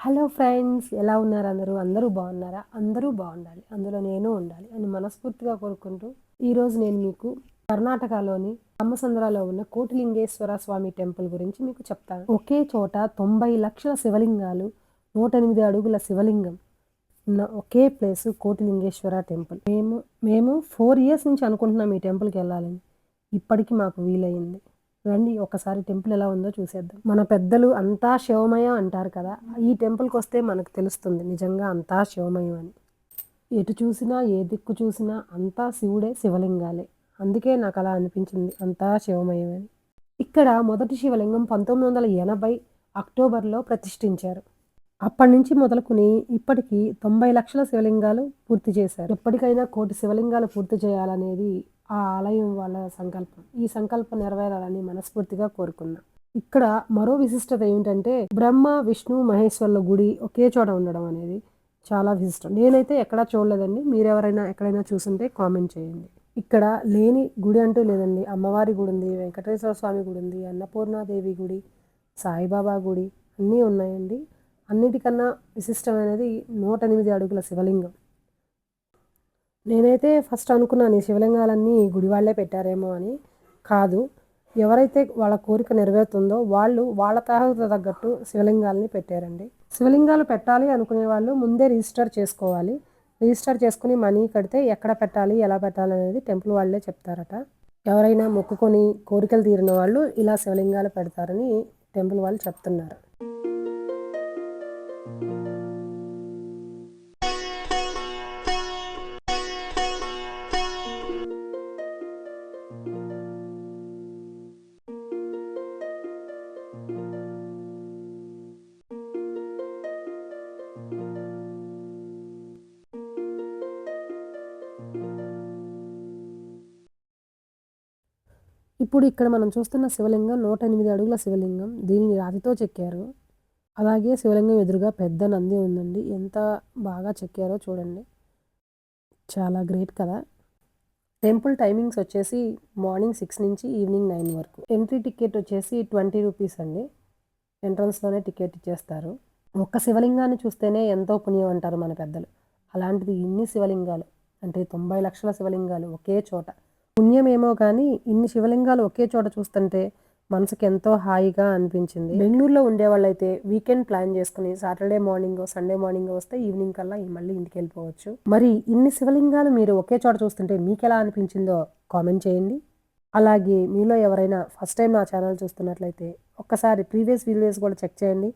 Hello friends ఎలా ఉన్నారు అందరూ? అందరూ బాగున్నారా? అందరూ బాగుండాలి. అందులో నేను ఉండాలి అని మనస్ఫూర్తిగా కోరుకుంటూ ఈరోజు నేను మీకు కర్ణాటకలోని అమ్మసంద్రాలో ఉన్న కోటిలింగేశ్వర స్వామి టెంపుల్ గురించి మీకు చెప్తాను. ఒకే చోట తొంభై లక్షల శివలింగాలు నూట ఎనిమిది అడుగుల శివలింగం ఉన్న ఒకే ప్లేస్ కోటిలింగేశ్వర టెంపుల్. మేము మేము ఫోర్ ఇయర్స్ నుంచి అనుకుంటున్నాం ఈ టెంపుల్కి వెళ్ళాలని. ఇప్పటికీ మాకు వీలయ్యింది రండి ఒకసారి టెంపుల్ ఎలా ఉందో చూసేద్దాం. మన పెద్దలు అంతా శివమయం అంటారు కదా ఈ టెంపుల్కి వస్తే మనకు తెలుస్తుంది నిజంగా అంతా శివమయం అని. ఎటు చూసినా ఏ దిక్కు చూసినా అంతా శివుడే శివలింగాలే. అందుకే నాకు అలా అనిపించింది అంతా శివమయం అని. ఇక్కడ మొదటి శివలింగం పంతొమ్మిది వందల ఎనభై అక్టోబర్లో ప్రతిష్ఠించారు. అప్పటి నుంచి మొదలుకుని ఇప్పటికీ తొంభై లక్షల శివలింగాలు పూర్తి చేశారు. ఎప్పటికైనా కోటి శివలింగాలు పూర్తి చేయాలనేది ఆ ఆలయం వాళ్ళ సంకల్పం. ఈ సంకల్పం నెరవేరాలని మనస్ఫూర్తిగా కోరుకున్నా ఇక్కడ మరో విశిష్టత ఏమిటంటే బ్రహ్మ విష్ణు మహేశ్వర్ల గుడి ఒకే చోట ఉండడం అనేది చాలా విశిష్టం. నేనైతే ఎక్కడా చూడలేదండి. మీరెవరైనా ఎక్కడైనా చూసుంటే కామెంట్ చేయండి. ఇక్కడ లేని గుడి అంటూ లేదండి. అమ్మవారి గుడి ఉంది వెంకటేశ్వర స్వామి గుడి ఉంది అన్నపూర్ణాదేవి గుడి సాయిబాబా గుడి అన్నీ ఉన్నాయండి. అన్నిటికన్నా విశిష్టమైనది నూట ఎనిమిది అడుగుల శివలింగం. నేనైతే ఫస్ట్ అనుకున్నాను ఈ శివలింగాలన్నీ గుడి వాళ్ళే పెట్టారేమో అని. కాదు ఎవరైతే వాళ్ళ కోరిక నెరవేరుతుందో వాళ్ళు వాళ్ళ తరగతి తగ్గట్టు శివలింగాలని పెట్టారండి. శివలింగాలు పెట్టాలి అనుకునే వాళ్ళు ముందే రిజిస్టర్ చేసుకోవాలి. రిజిస్టర్ చేసుకుని మనీ కడితే ఎక్కడ పెట్టాలి ఎలా పెట్టాలి అనేది టెంపుల్ వాళ్ళే చెప్తారట. ఎవరైనా మొక్కుకొని కోరికలు తీరిన వాళ్ళు ఇలా శివలింగాలు పెడతారని టెంపుల్ వాళ్ళు చెప్తున్నారు. ఇప్పుడు ఇక్కడ మనం చూస్తున్న శివలింగం నూట ఎనిమిది అడుగుల శివలింగం. దీనిని రాతితో చెక్కారు. అలాగే శివలింగం ఎదురుగా పెద్ద నంది ఉందండి. ఎంత బాగా చెక్కారో చూడండి. చాలా గ్రేట్ కదా. టెంపుల్ టైమింగ్స్ వచ్చేసి మార్నింగ్ సిక్స్ నుంచి ఈవినింగ్ నైన్ వరకు. ఎంట్రీ టికెట్ వచ్చేసి ట్వంటీ రూపీస్ అండి. ఎంట్రన్స్లోనే టికెట్ ఇచ్చేస్తారు. ఒక్క శివలింగాన్ని చూస్తేనే ఎంతో పుణ్యం అంటారు మన పెద్దలు. అలాంటిది ఇన్ని శివలింగాలు అంటే తొంభై లక్షల శివలింగాలు ఒకే చోట. పుణ్యమేమో కానీ ఇన్ని శివలింగాలు ఒకే చోట చూస్తుంటే మనసుకి ఎంతో హాయిగా అనిపించింది. బెంగళూరులో ఉండేవాళ్ళైతే వీకెండ్ ప్లాన్ చేసుకుని సాటర్డే మార్నింగ్ సండే మార్నింగ్ వస్తే ఈవినింగ్ కల్లా మళ్ళీ ఇంటికి వెళ్ళిపోవచ్చు. మరి ఇన్ని శివలింగాలు మీరు ఒకే చోట చూస్తుంటే మీకు ఎలా అనిపించిందో కామెంట్ చేయండి. అలాగే మీలో ఎవరైనా ఫస్ట్ టైం నా ఛానల్ చూస్తున్నట్లయితే ఒక్కసారి ప్రీవియస్ వీడియోస్ కూడా చెక్ చేయండి.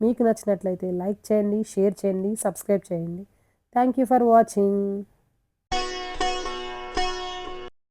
మీకు నచ్చినట్లయితే లైక్ చేయండి షేర్ చేయండి సబ్స్క్రైబ్ చేయండి. Thank you for watching.